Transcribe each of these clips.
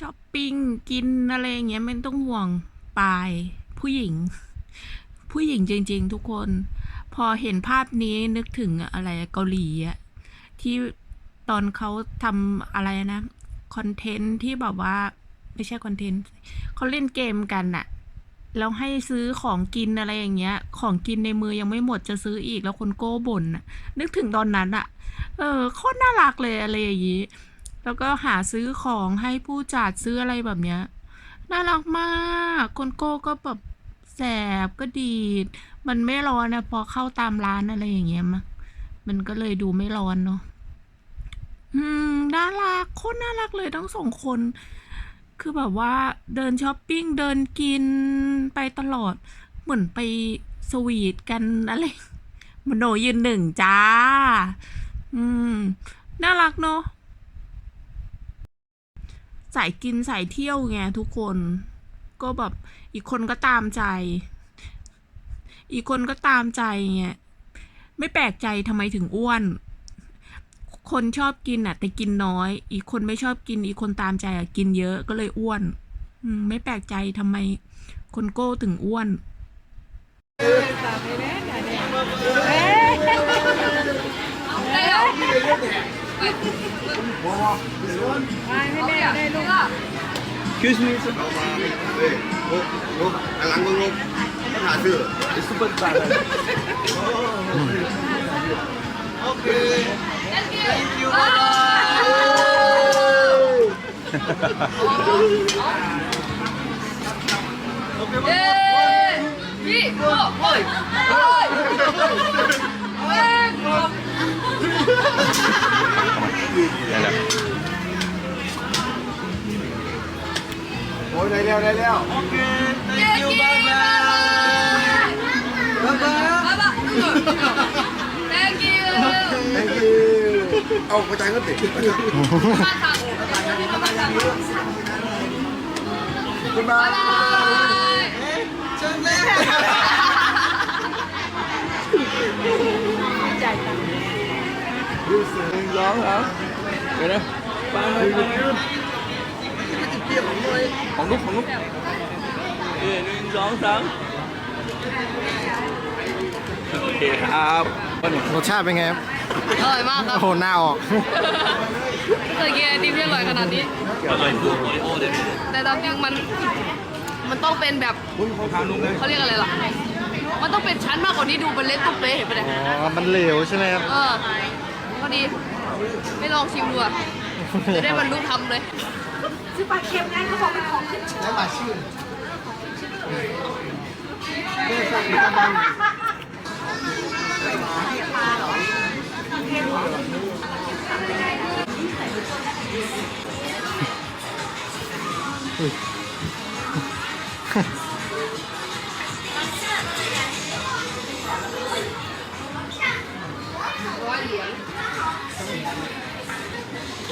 ช้อปปิ้งกินอะไรอย่างเงี้ยไม่ต้องห่วงปาย ผู้หญิง ผู้หญิงจริง ๆ ทุกคน พอเห็นภาพนี้นึกถึงอะไรเกาหลีอะที่ตอนเขาทำอะไรนะคอนเทนต์ที่แบบว่า ไม่ใช่คอนเทนต์เขาเล่นเกมกันอะแล้วให้ซื้อของกินอะไรอย่างเงี้ย ของกินในมือยังไม่หมดจะซื้ออีกแล้วคนโก้บ่นอะนึกถึงตอนนั้นอะเออโคตรน่ารักเลยอะไรอย่างงี้ แล้วก็หาซื้อของให้ผู้จัดซื้ออะไรแบบเนี้ยน่ารักมาก คนโก้ก็แบบแสบก็ดีด มันไม่ร้อนนะพอเข้าตามร้านอะไรอย่างเงี้ยมะมันก็เลยดูไม่ร้อนเนาะอืมน่ารักโคตรน่ารักเลยทั้งสองคน คือแบบว่าเดินช้อปปิ้งเดินกินไปตลอด เหมือนไปสวีทกันอะไรมโนยืนหนึ่งจ้า อืม น่ารักเนาะ สายกินสายเที่ยวไงทุกคน ก็แบบอีกคนก็ตามใจ อีกคนก็ตามใจไงไม่แปลกใจทำไมถึงอ้วน คนชอบกินอะ แต่กินน้อย อีกคนไม่ชอบกิน อีกคนตามใจอะกินเยอะก็เลยอ้วนอไม่แปลกใจทำไมคนโก้ถึงอ้วนเฮ้ยงกงกอันหลังมึงงกปัญหา ซื้อ It's super bad. โอเคพี่โอ้โอ้ยโอ้ยเอ้ยโอ้ยได้แล้วได้แล้ว Thank you bye bye bye bye Thank you thank you เอากระจายเงินติดมาทางมาทางคุณบาบายยดูเสียงร้องครับเดี๋ยวนะฟังเลยฟังเลยของลูกของลูกเอ้ยหนึ่งสองสามโอเคครับก็เนี่ยรสชาติเป็นไงครับอร่อยมากครับโอ้โหหน้าออกเคยกินไอติมที่อร่อยขนาดนี้อะไรพูดโอริโอเดี๋ยวนี้แต่ตามจริงมันมันต้องเป็นแบบคุณของทางนุ่มเลยเขาเรียกอะไรล่ะ มันต้องเป็นชั้นมากกว่านี้ดูเป็นเล็กตุ๊กเป๊ะเห็นปะเนี่ยอ๋อ มันเหลวใช่ไหมครับ เออ พอดี ไม่ลองชิมดูอะจะได้บรรลุธรรมเลยร้านมันจะสลับชิมรู้แทนหน่อย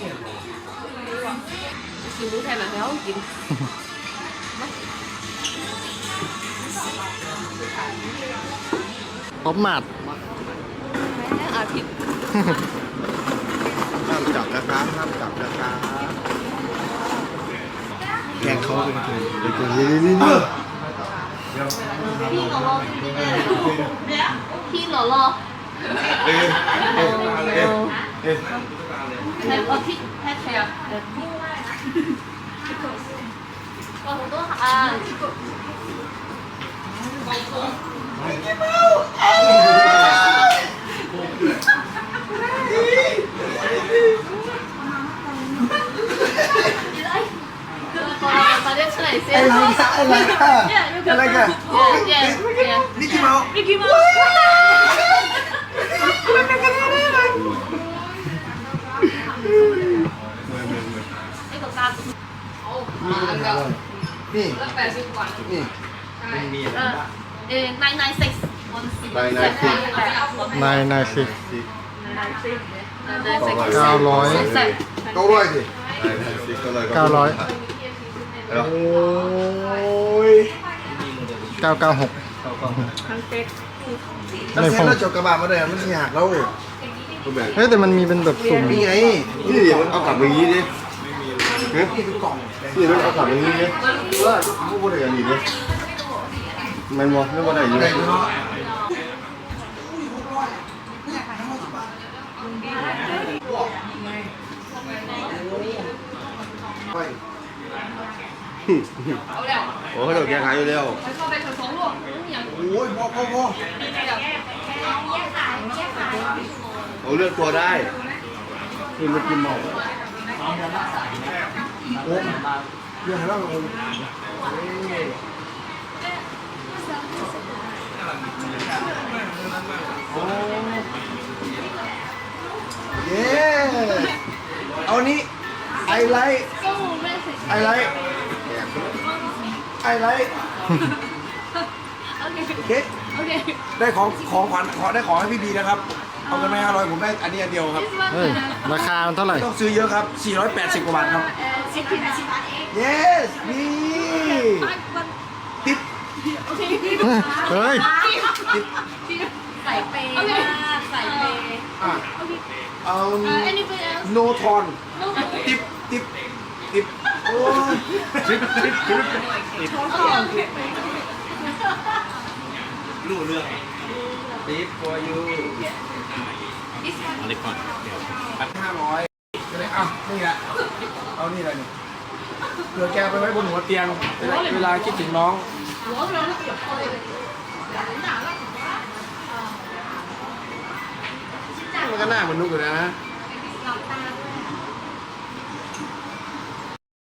แล้วกินท็อปหมัดแม่อาทิตย์ห้ามจับนะครับห้ามจับนะครับแกงเขาเป็นคือเป็นคือพี่หล่อรอพี่หล่อรอเอ๊ะเอ๊ะเอ๊ะ เอ๊ะแทนเอาที่แทนแทนก็ผมต้องอ่านตอนนี้ อะไรกันอะไรกันอะไรกันเย้เย้นิกกี้เมาส์มิกกี้เมาส์ไอ้ตัวกาโอ้มาอันเดียวนี่ แล้วแปดสิบกว่านี่มันมีอะไรบ้างเออ nine nine six one six นายนายสินายนายสิ nine six เก้าร้อย เก้าร้อยสิเก้าร้อยโอ้ยเก้าเก้าหกถ้าในเซ็ฟนงแล้วจบกระบะมาเลยมันสิหักแล้วเฮ้ยแต่มันมีเป็นแบบสุ่ม นี่ไงนี่เดี๋ยวมันเอากลับอย่างนี้ดิ นี่เป็นกล่องนี่มันเอากลับอย่างนี้เออไม่ว่าได้อย่างนี้ดิมันบอกไม่ว่าได้อย่างอะไรนี้เนาะไปโอ้เขาเดี๋ยวแกขายอยู่แล้วแล้วก็ไปถึงสองลูกอย่างโอ้ยพอพอพอเอาเลือกตัวได้คือมันกินเมา โอ้เรื่องอะไรบ้างโอ้เย้เอานี้ไอไลท์ไอไลท์ไอไลท์โอเคโอเค ได้ของของขวัญขอได้ของให้พี่บีนะครับ เอาเงินไปห้าร้อยผมได้อันนี้อันเดียวครับ เฮ้ย ราคามันเท่าไหร่ไม่ต้องซื้อเยอะครับ 480 กว่าบาทครับ yes นี่ติ๊บเฮ้ย ใส่เปย์มากใส่เปย์อะเอา anything else โนทอนติ๊บติ๊บติ๊บโอ้ยติ๊บติ๊บติ๊บรู้ เรื่องตีฟ for you ห้าร้อยก็เลยอะนี่แหละเอานี่แหละนี่เผื่อแกไปไว้บนหัวเตียงเวลาเวลาคิดถึงน้องมันก็หน้าเหมือนนุกอยู่นะ